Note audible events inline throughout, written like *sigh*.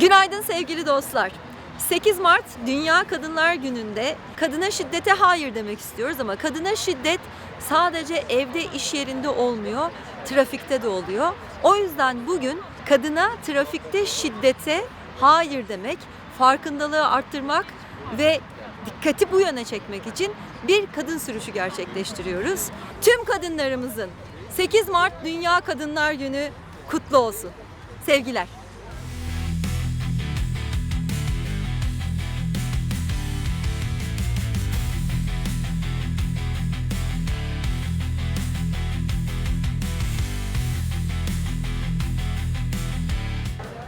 Günaydın sevgili dostlar. 8 Mart Dünya Kadınlar Günü'nde kadına şiddete hayır demek istiyoruz ama kadına şiddet sadece evde iş yerinde olmuyor, trafikte de oluyor. O yüzden bugün kadına trafikte şiddete hayır demek, farkındalığı arttırmak ve dikkati bu yöne çekmek için bir kadın sürüşü gerçekleştiriyoruz. Tüm kadınlarımızın 8 Mart Dünya Kadınlar Günü kutlu olsun. Sevgiler.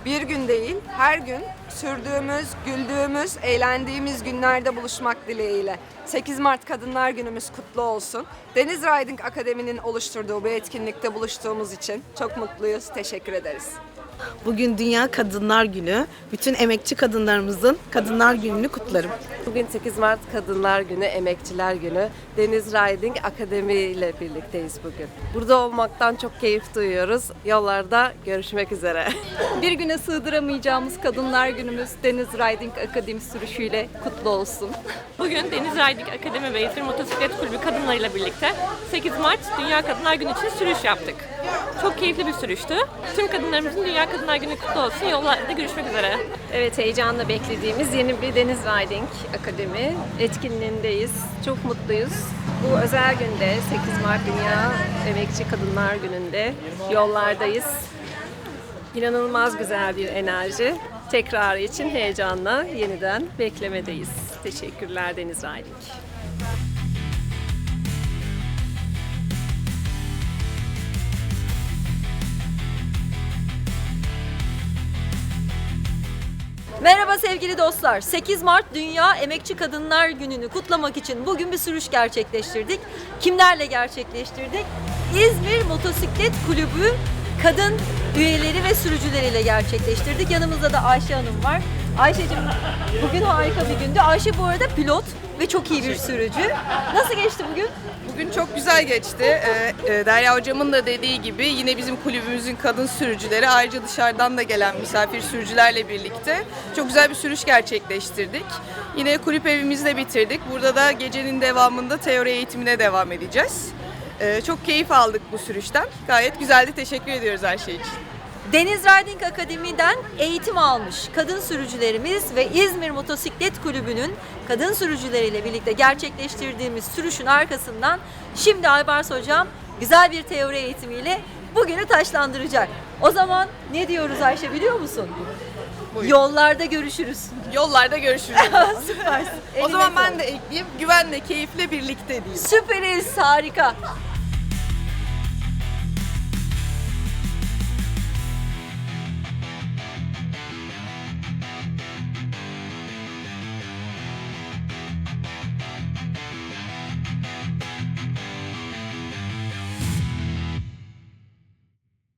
Bir gün değil, her gün sürdüğümüz, güldüğümüz, eğlendiğimiz günlerde buluşmak dileğiyle. 8 Mart Kadınlar Günümüz kutlu olsun. Deniz Riding Akademi'nin oluşturduğu bu etkinlikte buluştuğumuz için çok mutluyuz. Teşekkür ederiz. Bugün Dünya Kadınlar Günü. Bütün emekçi kadınlarımızın Kadınlar Günü'nü kutlarım. Bugün 8 Mart Kadınlar Günü, Emekçiler Günü. Deniz Riding Akademi ile birlikteyiz bugün. Burada olmaktan çok keyif duyuyoruz. Yollarda görüşmek üzere. Bir güne sığdıramayacağımız Kadınlar Günümüz Deniz Riding Akademi sürüşüyle kutlu olsun. *laughs* Bugün Deniz Riding Akademi ve İzmir Motosiklet Kulübü kadınlarıyla birlikte 8 Mart Dünya Kadınlar Günü için sürüş yaptık. Çok keyifli bir sürüştü. Tüm kadınlarımızın Dünya Kadınlar Günü kutlu olsun. Yollarda görüşmek üzere. Evet heyecanla beklediğimiz yeni bir Deniz Riding Akademi etkinliğindeyiz. Çok mutluyuz. Bu özel günde 8 Mart Dünya Emekçi Kadınlar Günü'nde yollardayız. İnanılmaz güzel bir enerji. Tekrarı için heyecanla yeniden beklemedeyiz. Teşekkürler Deniz Riding. Merhaba sevgili dostlar. 8 Mart Dünya Emekçi Kadınlar Günü'nü kutlamak için bugün bir sürüş gerçekleştirdik. Kimlerle gerçekleştirdik? İzmir Motosiklet Kulübü kadın üyeleri ve sürücüleriyle gerçekleştirdik. Yanımızda da Ayşe Hanım var. Ayşe'cim bugün harika bir gündü. Ayşe bu arada pilot ve çok iyi bir sürücü. Nasıl geçti bugün? Bugün çok güzel geçti. Ee, e, Derya hocamın da dediği gibi yine bizim kulübümüzün kadın sürücüleri ayrıca dışarıdan da gelen misafir sürücülerle birlikte çok güzel bir sürüş gerçekleştirdik. Yine kulüp evimizde bitirdik. Burada da gecenin devamında teori eğitimine devam edeceğiz. Ee, çok keyif aldık bu sürüşten. Gayet güzeldi. Teşekkür ediyoruz her şey için. Deniz Riding Akademi'den eğitim almış kadın sürücülerimiz ve İzmir Motosiklet Kulübü'nün kadın sürücüleriyle birlikte gerçekleştirdiğimiz sürüşün arkasından şimdi Aybars Hocam güzel bir teori eğitimiyle bugünü taşlandıracak. O zaman ne diyoruz Ayşe biliyor musun? Yollarda görüşürüz. Yollarda görüşürüz. *laughs* Süpersin. o zaman ben de ekleyeyim. Güvenle, keyifle birlikte diyeyim. Süperiz, harika.